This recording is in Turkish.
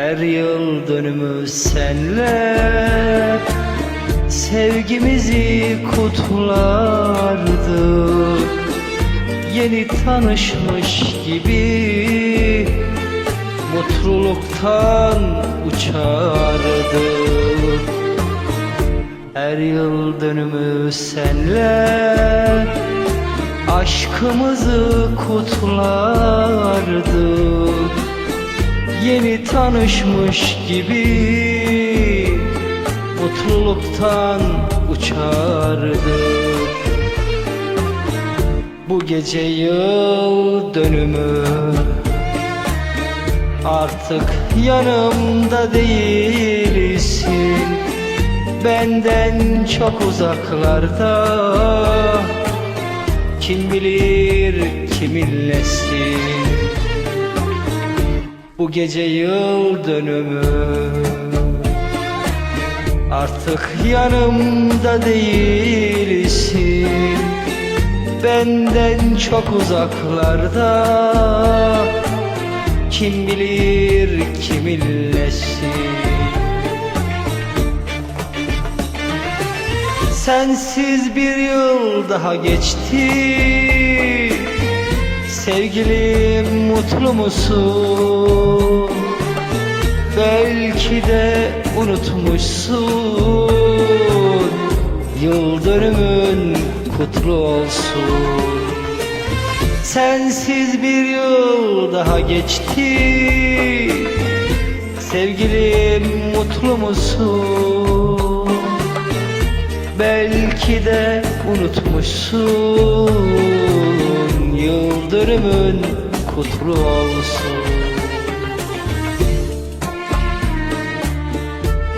Her yıl dönümü senle Sevgimizi kutlardık Yeni tanışmış gibi Mutluluktan uçardık Her yıl dönümü senle Aşkımızı kutlardık Yeni tanışmış gibi Mutluluktan uçardık Bu gece yıl dönümü Artık yanımda değilsin. Benden çok uzaklarda Kim bilir kiminlesin Bu gece yıl dönümü. Artık yanımda değilsin Benden çok uzaklarda. Kim bilir kiminlesin Sensiz bir yıl daha geçti Sevgilim mutlu musun? Belki de unutmuşsun Yıl dönümün kutlu olsun Sensiz bir yıl daha geçti Sevgilim mutlu musun? Belki de unutmuşsun Dönümün kutlu olsun